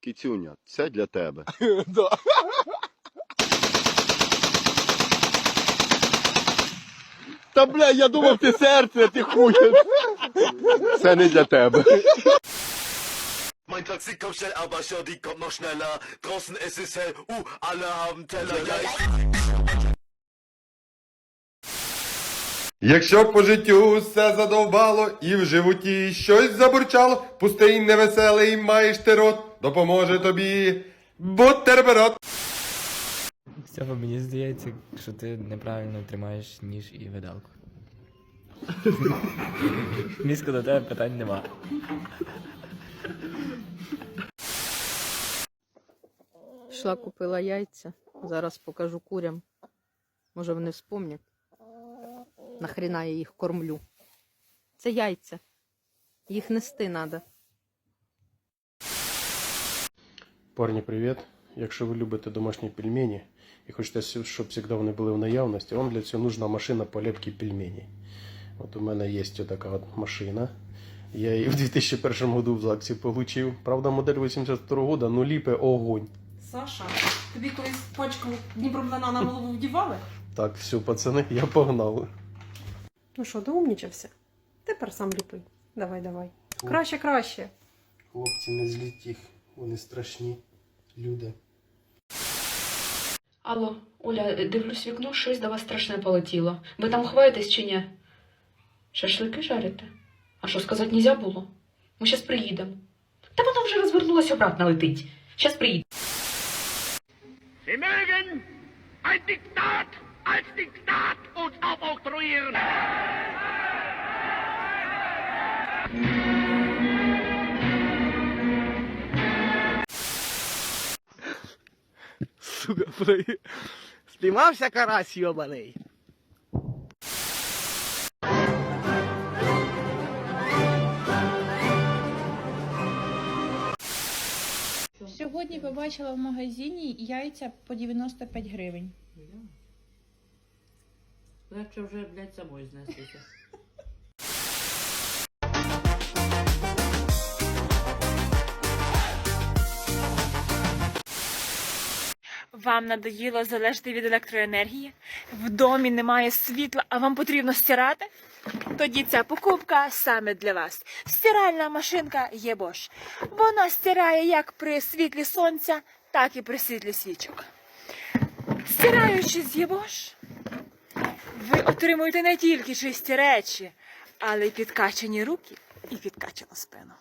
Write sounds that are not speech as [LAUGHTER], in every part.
Кіцюня, це для тебе. Да. Та бля, я думав, ти серце, ти хує. Це не для тебе. Mein Taxi kommt schnell, aber Shorty kommt noch schneller. Draußen ist es hell, uh, alle haben Teller. Ja, ich Якщо по життю все задовбало і в животі щось забурчало, пустий невеселий маєш ти рот, допоможе тобі бутерброд. Степа, мені здається, що ти неправильно тримаєш ніж і видалку. [LAUGHS] Місько до тебе питань нема. Пішла, купила яйця. Зараз покажу курям. Може вони вспомнять. Нахріна я їх кормлю. Це яйця. Їх нести треба. Парні, привіт! Якщо ви любите домашні пельмені і хочете, щоб завжди вони були в наявності, вам для цього нужна машина по лепці пельменей. От у мене є така от машина. Я її в 2001 году в ЗАГСі получив. Правда, модель 82 года, ну ліпе огонь. Саша, тобі колись пачку Дніпровлена на голову вдівали? Так, все, пацани, я погнав. Ну що, доумнічався? Тепер сам ліпи. Давай, давай. Краще, краще. Хлопці, не зліть їх, вони страшні люди. Алло, Оля, дивлюсь вікно, щось до вас страшне полетіло. Ви там ховаєтесь чи ні? Шашлики жарите? А що, сказати нельзя було? Ми щас приїдемо. Та воно вже розвернулося обратно летить. Щас приїдемо. Mögen ein Diktat als Diktat uns aufoktroyieren. Сука. Спіймався карась йобаний. Сьогодні побачила в магазині яйця по 95 гривень. Легше вже, блядь, самої знестися. Вам надоїло залежати від електроенергії? В домі немає світла, а вам потрібно стирати? Тоді ця покупка саме для вас. Стиральна машинка є. Вона стирає як при світлі сонця, так і при світлі свічок. Стираючи з Єбош, ви отримуєте не тільки чисті речі, але й підкачані руки і підкачану спину.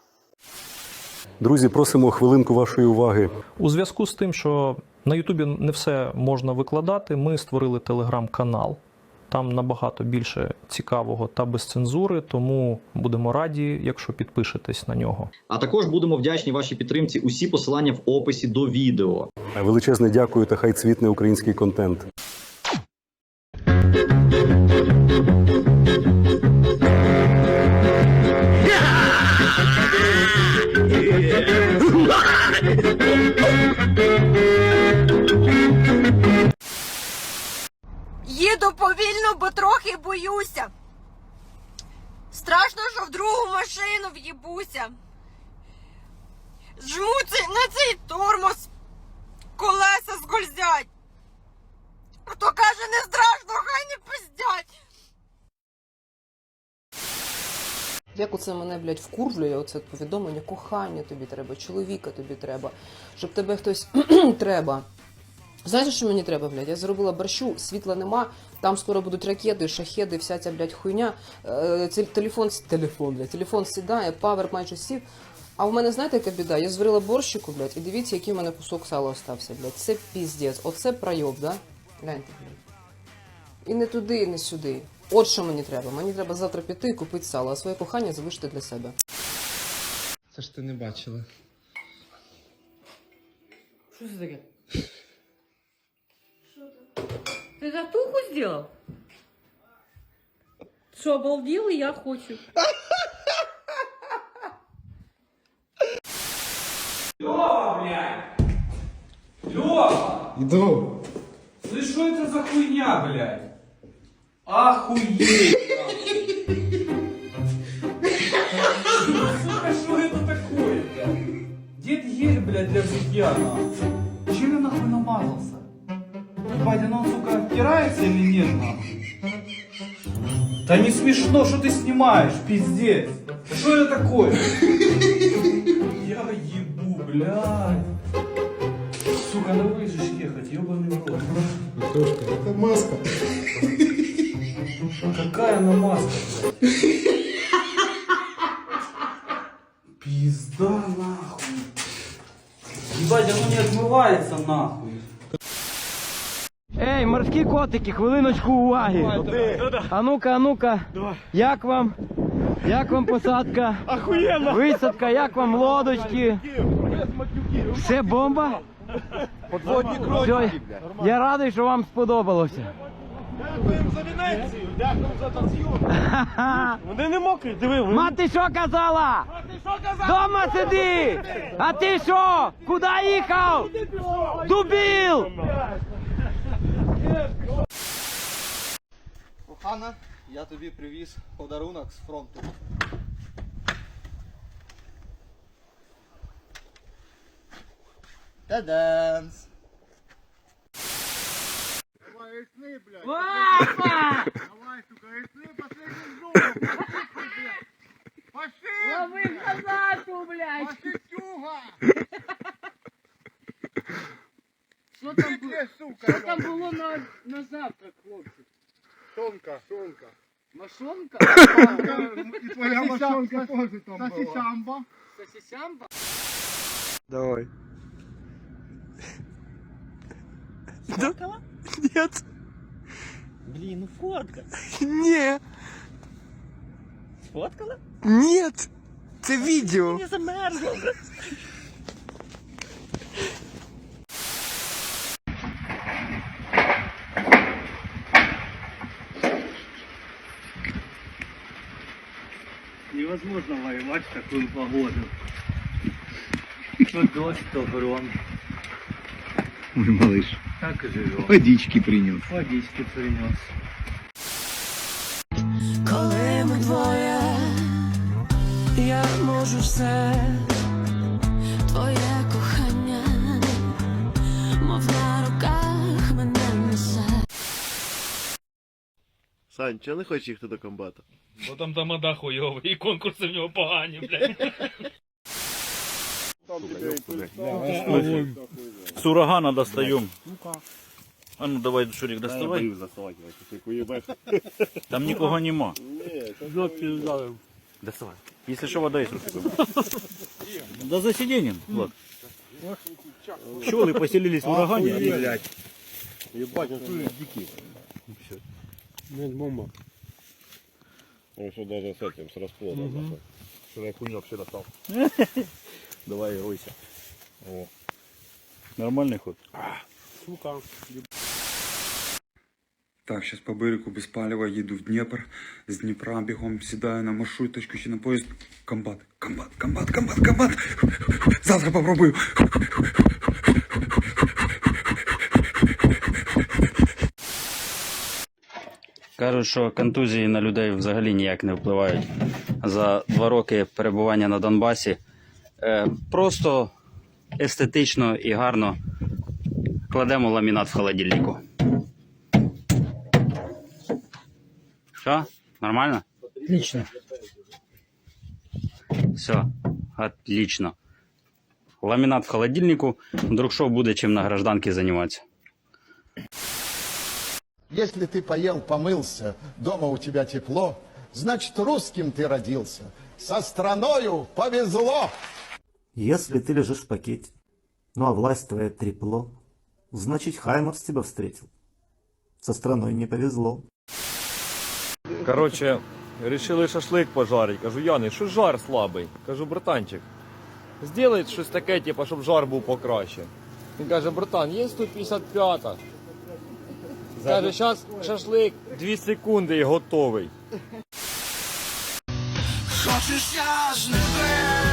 Друзі, просимо хвилинку вашої уваги. У зв'язку з тим, що на Ютубі не все можна викладати, ми створили телеграм-канал. Там набагато більше цікавого та без цензури, тому будемо раді, якщо підпишетесь на нього. А також будемо вдячні вашій підтримці. Усі посилання в описі до відео. Величезне дякую та хай цвітне український контент. Повільно, бо трохи боюся. Страшно, що в другу машину в'їбуся. Жму на цей тормоз. Колеса скользять. Хто каже, не страшно, хай не пиздять. Як оце мене, блядь, вкурвлює, оце повідомлення, кохання тобі треба, чоловіка тобі треба, щоб тебе хтось [CLEARS THROAT] треба. Знаєте, що мені треба, блядь? Я зробила борщу, світла нема, там скоро будуть ракети, шахеди, вся ця, блядь, хуйня. Е, телефон, телефон, блядь, телефон сідає, павер майже сів. А в мене, знаєте, яка біда? Я зварила борщику, блядь, і дивіться, який в мене кусок сала остався, блядь. Це піздець. Оце пройоб, да? Гляньте, блядь. І не туди, і не сюди. От що мені треба. Мені треба завтра піти і купити сало, а своє кохання залишити для себе. Це ж ти не бачила. Що це таке? Ты татуху сделал? Что, обалдел и я хочу. Лёва, блядь! Лёва! Иду. Ты что это за хуйня, блядь? Охуеть! Сука, что это такое, блядь? Дед ель, блядь, для житья, нахуй. Чем я нахуй намазался? Ебать, оно, сука, оттирается или нет, нахуй? Да не смешно, что ты снимаешь, пиздец. Что это такое? Я ебу, блядь. Сука, ну выжишь ехать, ебаный в рот. Антошка, это маска. Какая она маска, блядь? Пизда нахуй. Ебать, оно не отмывается нахуй. Ей, морські котики, хвилиночку уваги. А ну-ка, а ну-ка. Як вам? Як вам посадка? Охуєнно! Висадка, як вам лодочки? Все бомба? Подводні Все, я радий, що вам сподобалося. Дякуємо за Венецію, дякуємо за танцюр. Вони не мокрі, диви. Мати що казала? Дома сиди! А ти що? Куди їхав? Дубіл! Кохана, я тобі привіз подарунок з фронту. Та-данс! Давай, сука, если последний зуб. на, на завтрак, хлопці? Шонка, шонка. Машонка? [COUGHS] І твоя машонка теж там була. Сосісямба. Сосисямба? Давай. Фоткала? Нет. Блин, ну фотка. Не. Сфоткала? Нет. Це відео. Не замерзла. Невозможно воевать в такую погоду. То дождь, то гром. Ой, малыш, Так и живем. водички принес. Водички принес. Коли ми двоє, я можу все, Сань, чого не хочеш їхати до комбата? Бо там тамада хуйовий, і конкурси в нього погані, [LAUGHS] блядь. С урагана достаем. А ну давай, Шурик, доставай. Там никого нема. [LAUGHS] Доставай. Если что, вода есть. [LAUGHS] Да за сиденьем, Влад. Пчелы поселились в урагане. и, блядь. Ебать, он тут дикий. Нет, бомба. Он что даже с этим, с расплодом. Что я хуйню вообще достал. [LAUGHS] Давай, ройся. Нормальный ход. Сука. Так, сейчас по берегу без палева еду в Днепр. С Днепра бегом седаю на маршруточку, еще на поезд. Комбат, комбат, комбат, комбат, комбат. Завтра попробую. Кажуть, що контузії на людей взагалі ніяк не впливають. За два роки перебування на Донбасі е, просто естетично і гарно кладемо ламінат в холодильнику. Що? Нормально? Отлично. Все, отлично. Ламінат в холодильнику, вдруг що буде чим на гражданці займатися. Если ты поел, помылся, дома у тебя тепло, значит русским ты родился. Со страною повезло. Если ты лежишь в пакете, ну а власть твоя трепло, значит Хаймарс тебя встретил. Со страной не повезло. Короче, решили шашлик пожарить. Кажу, Яний, що жар слабий? Кажу, братанчик, сделай щось таке, типу, щоб жар був покраще. Він каже, братан, є 155-та. Каже, зараз шашлик 2 секунди і готовий. Хочеш я ж не